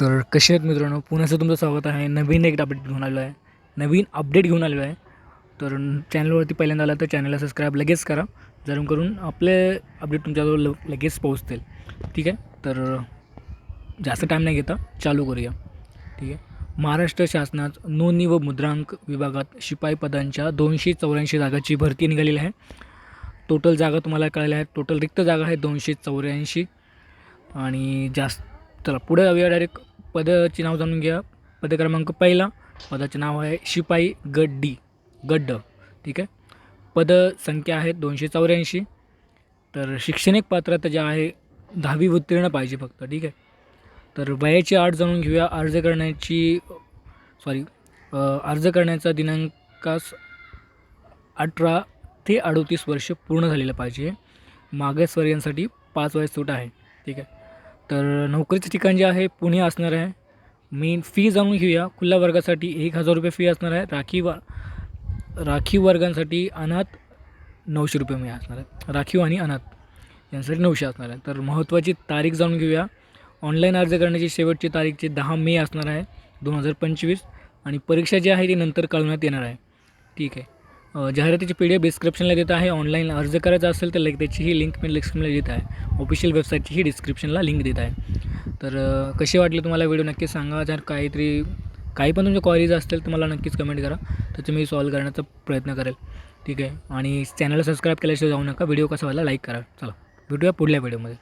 तर कसे आहेत मित्रांनो? पुन्हा असं तुमचं स्वागत आहे. नवीन एक अपडेट घेऊन आलेलो आहे. नवीन अपडेट घेऊन आलेलो आहे. तर चॅनलवरती पहिल्यांदा आला तर चॅनलला सबस्क्राईब लगेच करा. जेणेकरून आपले अपडेट तुमच्याजवळ ल लगेच पोहोचतील. ठीक आहे? तर जास्त टाईम नाही घेता. चालू करूया. ठीक आहे? महाराष्ट्र शासनात नोंदणी व मुद्रांक विभागात शिपाई पदांच्या दोनशे चौऱ्याऐंशी जागाची भरती निघालेली आहे. टोटल जागा तुम्हाला कळल्या आहेत. टोटल रिक्त जागा आहे दोनशे चौऱ्याऐंशी. आणि जास्त चला पुढे जाऊया डायरेक्ट पदाचे नाव जाणून घ्या पद क्रमांक पहिला. पदाचे नाव आहे शिपाई गड्डी. गड्ड. ठीक आहे? पद संख्या आहे दोनशे चौऱ्याऐंशी. तर शैक्षणिक पात्रता जे आहे दहावी उत्तीर्ण पाहिजे फक्त. ठीक आहे? तर वयाची अट जाणून घेऊया. अर्ज करण्याची सॉरी अर्ज करण्याचा दिनांकास अठरा ते अडोतीस वर्ष पूर्ण झालेलं पाहिजे. मागासवर्गीयांसाठी पाच वयस सूट आहे. ठीक आहे? तर नोकरीचं ठिकाण जे आहे पुणे असणार आहे. मेन फी जाणून घेऊया. खुल्या वर्गासाठी? एक हजार रुपये फी असणार आहे. राखीव राखीव वर्गांसाठी अनाथ नऊशे रुपये मी असणार आहे. राखीव आणि अनाथ यांसाठी नऊशे असणार आहे. तर महत्त्वाची तारीख जाणून घेऊया. ऑनलाईन अर्ज करण्याची शेवटची तारीखची दहा मे असणार आहे दोन हजार पंचवीस. आणि परीक्षा जी आहे ती नंतर कळवण्यात येणार आहे. ठीक आहे. जाहिरातीची पी डी एफ डिस्क्रिप्शनला देत आहे. ऑनलाईन अर्ज करायचा असेल तर लाईक त्याचीही लिंक मी डिस्क्रिप्शनला देत आहे. ऑफिशियल वेबसाईटचीही डिस्क्रिप्शनला लिंक देत आहे. तर कसे वाटले तुम्हाला व्हिडिओ नक्की सांगा. जर काहीतरी काही पण तुमच्या क्वारीज असतील तर मला नक्कीच कमेंट करा. त्याचं मी सॉल्व करण्याचा प्रयत्न करेल. ठीक आहे. आणि चॅनलला सबस्क्राईब केल्याशिवाय जाऊ नका. व्हिडिओ कसा व्हायला लाईक करा. चला. भेटूया पुढल्या व्हिडिओमध्ये